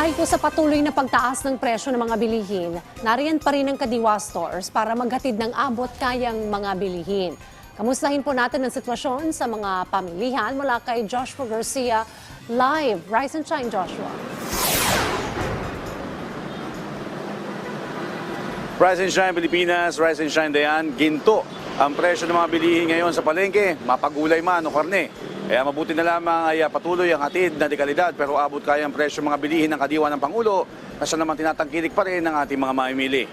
Dahil po sa patuloy na pagtaas ng presyo ng mga bilihin, nariyan pa rin ang Kadiwa Stores para maghatid ng abot kayang mga bilihin. Kamustahin po natin ang sitwasyon sa mga pamilihan mula kay Joshua Garcia live. Rise and shine, Joshua. Rise and Shine Pilipinas, Rise and Shine Dayan, ginto ang presyo ng mga bilihin ngayon sa palengke, mapagulay man o karne. Kaya mabuti na lamang ay ah, patuloy ang hatid na dekalidad pero abot kaya ang presyo mga bilihin ng kadiwa ng Pangulo na siya naman tinatangkilik pa rin ng ating mga mamimili.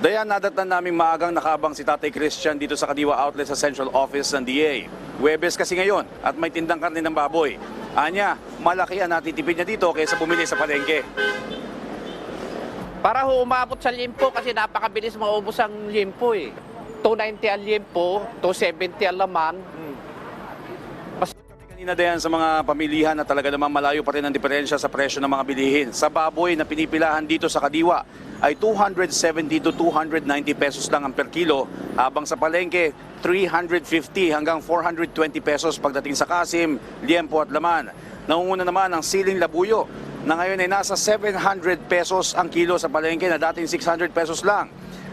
Dayan, nadatnan namin maagang nakabang si Tatay Christian dito sa Kadiwa Outlet sa Central Office ng DA. Webes kasi ngayon at may tindang karne ng baboy. Anya, malaki ang natitipid niya dito kaysa bumili sa palengke. Para ho umabot sa limpo kasi napakabilis maubos ang limpo eh. 290 ang limpo, 270 ang laman. Kanina din sa mga pamilihan na talaga namang malayo pa rin ang diferensya sa presyo ng mga bilihin. Sa baboy na pinipilahan dito sa Kadiwa ay 270 to 290 pesos lang ang per kilo, habang sa palengke 350 hanggang 420 pesos pagdating sa kasim, liempo at laman. Nangunguna naman ang siling labuyo na ngayon ay nasa 700 pesos ang kilo sa palengke na dating 600 pesos lang.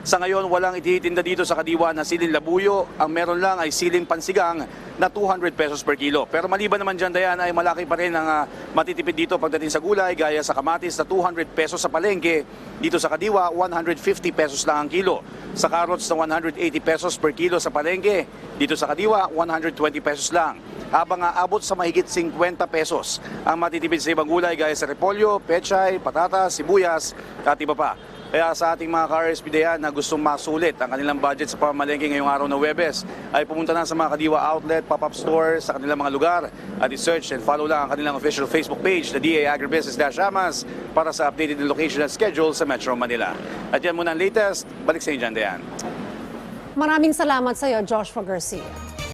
Sa ngayon, walang ititinda dito sa Kadiwa na siling labuyo. Ang meron lang ay siling pansigang na 200 pesos per kilo. Pero maliban naman dyan, Dayan, ay malaki pa rin ang ah, matitipid dito pagdating sa gulay, gaya sa kamatis na 200 pesos sa palengke. Dito sa Kadiwa, 150 pesos lang ang kilo. Sa carrots na 180 pesos per kilo sa palengke. Dito sa Kadiwa, 120 pesos lang. Habang aabot sa mahigit 50 pesos ang matitipid sa ibang gulay gaya sa repolyo, pechay, patatas, sibuyas, at iba pa. Kaya sa ating mga car-RSP Dayan na gustong masulit ang kanilang budget sa pamalengke ngayong araw na Webes, ay pumunta na sa mga Kadiwa Outlet, pop-up store sa kanilang mga lugar at i-search and follow lang ang kanilang official Facebook page na DA Agribusiness-Amas para sa updated location at schedule sa Metro Manila. At yan muna ang latest. Balik sa inyo dyan. Maraming salamat sa iyo, Joshua Garcia.